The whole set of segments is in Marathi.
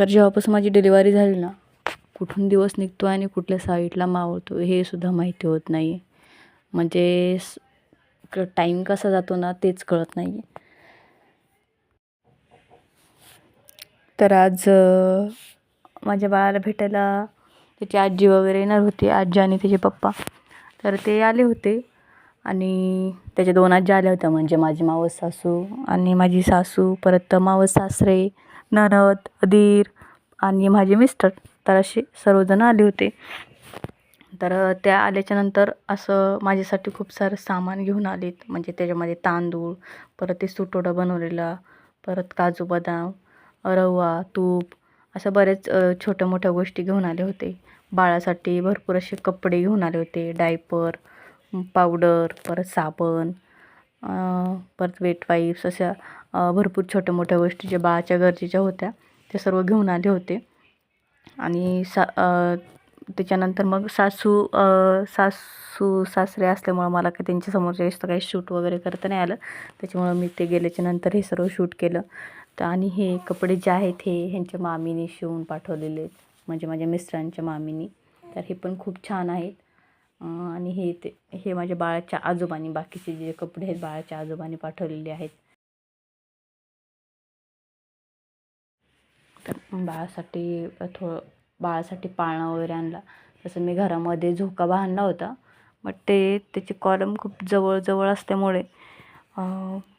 तर जेव्हापासून माझी डिलिव्हरी झाली ना कुठून दिवस निघतो आणि कुठल्या साईटला मावळतो हे सुद्धा माहिती होत नाही. आहे म्हणजे टाईम कसा जातो ना तेच कळत नाही. आहे तर आज माझ्या बाळाला भेटायला त्याची आजी वगैरे येणार होती आजी आणि त्याचे पप्पा. तर ते आले होते आणि त्याच्या दोन आज्या आल्या होत्या म्हणजे माझी मावस सासू आणि माझी सासू परत मावस सासरे. ननद दीर आणि माझे मिस्टर तर असे सर्वजण आले होते. तर त्या आल्याच्यानंतर असं माझ्यासाठी खूप सारं सामान घेऊन आलेत. म्हणजे त्याच्यामध्ये तांदूळ परत ते सुटोडा बनवलेला परत काजू बदाम रवा तूप असं बरेच छोट्या मोठ्या गोष्टी घेऊन आले होते. बाळासाठी भरपूर असे कपडे घेऊन आले होते. डायपर पावडर परत साबण परत वेट वाईप्स अशा भरपूर छोट्या मोठ्या गोष्टी ज्या बाळाच्या गरजेच्या होत्या त्या सर्व घेऊन आले होते. आणि सा त्याच्यानंतर मग सासू सासू सासरे असल्यामुळं मला काही त्यांच्यासमोर जास्त काही शूट वगैरे करता नाही आलं. त्याच्यामुळं मी ते गेल्याच्यानंतर हे सर्व शूट केलं. तर आणि हे कपडे जे आहेत हे ह्यांच्या मामीने शिवून पाठवलेले आहेत. म्हणजे माझ्या मिस्टरांच्या मामीनी. तर हे पण खूप छान आहेत. आणि हे ते हे माझ्या बाळाच्या आजोबांनी बाकीचे जे कपडे आहेत बाळाच्या आजोबांनी पाठवलेले आहेत. बाळासाठी थोडं बाळासाठी पाळणा वगैरे आणला. तसं मी घरामध्ये झोका बांधला होता. मग ते त्याची कॉलम खूप जवळजवळ असल्यामुळे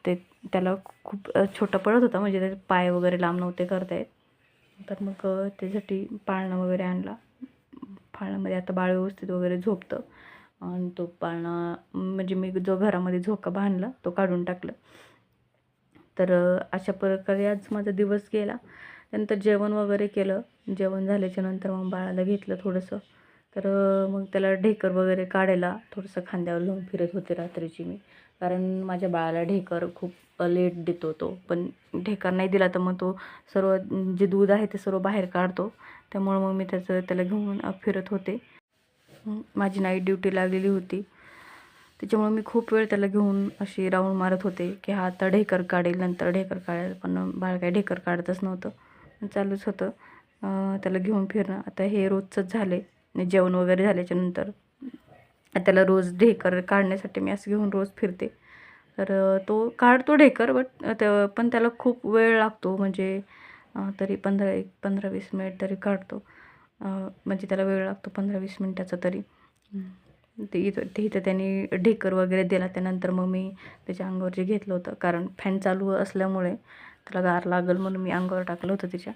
ते त्याला खूप छोटं पडत होता. म्हणजे त्याचे पाय वगैरे लांब नव्हते करता येत. तर मग त्यासाठी त्याच्यासाठी पाळणा वगैरे आणला. पाळणामध्ये आता बाळ व्यवस्थित वगैरे झोपतं. आणि तो पाळणा म्हणजे मी जो घरामध्ये झोका बांधला तो काढून टाकला. तर अशा प्रकारे आज माझा दिवस गेला. त्यानंतर जेवण वगैरे केलं. जेवण झाल्याच्यानंतर मग बाळाला घेतलं थोडंसं. तर मग त्याला ढेकर वगैरे काढायला थोडंसं खांद्यावर घेऊन फिरत होते रात्रीची मी. कारण माझ्या बाळाला ढेकर खूप लेट देतो तो. पण ढेकर नाही दिला तर मग तो सर्व जे दूध आहे ते सर्व बाहेर काढतो. त्यामुळं मग मी त्याचं त्याला घेऊन फिरत होते. माझी नाईट ड्युटी लागलेली होती. त्याच्यामुळे मी खूप वेळ त्याला घेऊन अशी राऊंड मारत होते की हा आता ढेकर काढेल नंतर ढेकर काढेल. पण बाळ काय ढेकर काढतच नव्हतं. चालूच होतं. त्याला घेऊन फिरणं. आता हे रोजचंच झाले जेवण वगैरे झाल्याच्यानंतर त्याला रोज ढेकर काढण्यासाठी मी असं घेऊन रोज फिरते. तर तो काढतो ढेकर बट त्या पण त्याला खूप वेळ लागतो. म्हणजे तरी पंधरा एक पंधरा वीस मिनिट तरी काढतो. म्हणजे त्याला वेळ लागतो पंधरा वीस मिनटाचा तरी. ते इथं ते इथं त्यांनी ढेकर वगैरे दिला. त्यानंतर मग मी त्याच्या अंगावर जे घेतलं होतं. कारण फॅन चालू असल्यामुळे त्याला गार लागल म्हणून मी अंगावर टाकलं होतं तिच्या.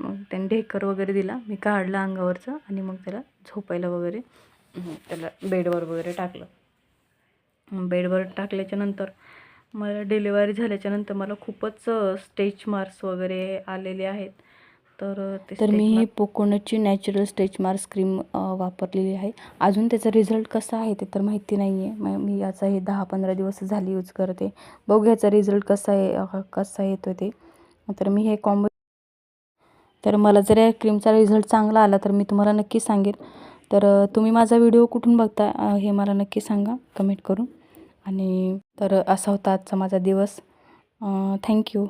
मग त्याने ढेकर वगैरे दिला. मी काढलं अंगावरचं आणि मग त्याला झोपायला वगैरे त्याला बेडवर वगैरे टाकलं. बेडवर टाकल्याच्या नंतर मला डिलिव्हरी झाल्याच्यानंतर मला खूपच स्टेच मार्क्स वगैरे आलेले आहेत. तर ते तर मी ही पोकोनटची नॅचरल स्टेच मार्क्स क्रीम वापरलेली आहे. अजून त्याचा रिझल्ट कसा आहे ते तर माहिती नाही आहे मग मी याचा हे दहा पंधरा दिवस झाली यूज करते. बघू याचा रिझल्ट कसा आहे कसा येतो ते. तर मी हे कॉम्बो तर मला जर या क्रीमचा रिझल्ट चांगला आला तर मी तुम्हाला नक्की सांगेन. तर तुम्ही माझा व्हिडिओ कुठून बघता हे मला नक्की सांगा. कमेंट करून. आणि तर असा होता आजचा माझा दिवस. थँक्यू